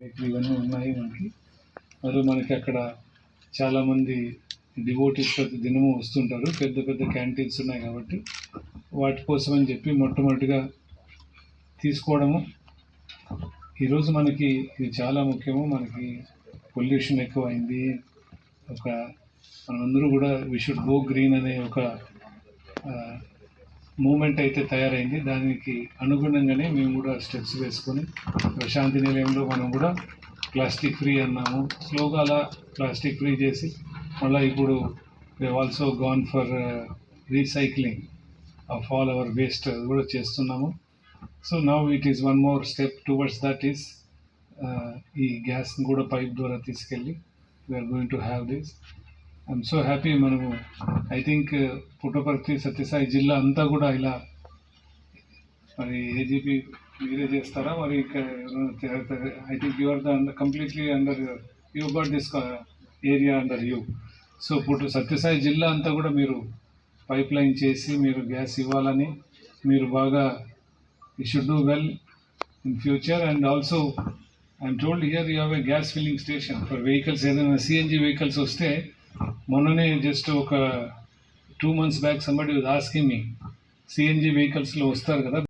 ఇవన్నీ ఉన్నాయి మనకి. మరి మనకి అక్కడ చాలామంది డివోటీస్ ప్రతి దినము వస్తుంటారు. పెద్ద పెద్ద క్యాంటీన్స్ ఉన్నాయి కాబట్టి వాటి కోసం అని చెప్పి మొట్టమొదటిగా తీసుకోవడము. ఈరోజు మనకి ఇది చాలా ముఖ్యము. మనకి పొల్యూషన్ ఎక్కువైంది. ఒక మనందరూ కూడా వి షుడ్ గో గ్రీన్ అనే ఒక మూమెంట్ అయితే తయారైంది. దానికి అనుగుణంగానే మేము కూడా స్టెప్స్ వేసుకొని ప్రశాంతి నిలయంలో మనం కూడా ప్లాస్టిక్ ఫ్రీ అన్నాము. స్లోగా అలా ప్లాస్టిక్ ఫ్రీ చేసి మళ్ళీ ఇప్పుడు we also gone for recycling of all our waste అది కూడా చేస్తున్నాము. So now it is one more step towards that is ఈ గ్యాస్ని కూడా పైప్ ద్వారా తీసుకెళ్ళి we're going to have this I'm so happy మనము ఐ థింక్ పుట్టపర్తి సత్యసాయి జిల్లా అంతా కూడా ఇలా మరి ఏజీపీ మీరే చేస్తారా? మరి I think you are the under completely under you got this area under you so పుట్టు సత్యసాయి జిల్లా అంతా కూడా మీరు పైప్ లైన్ చేసి మీరు గ్యాస్ ఇవ్వాలని మీరు బాగా you should do well in future and also I'm told here you have a gas filling station for vehicles ఏదైనా సిఎన్జి వెహికల్స్ వస్తే మొన్ననే జస్ట్ ఒక two months back somebody asking me CNG వెహికల్స్లో వస్తారు కదా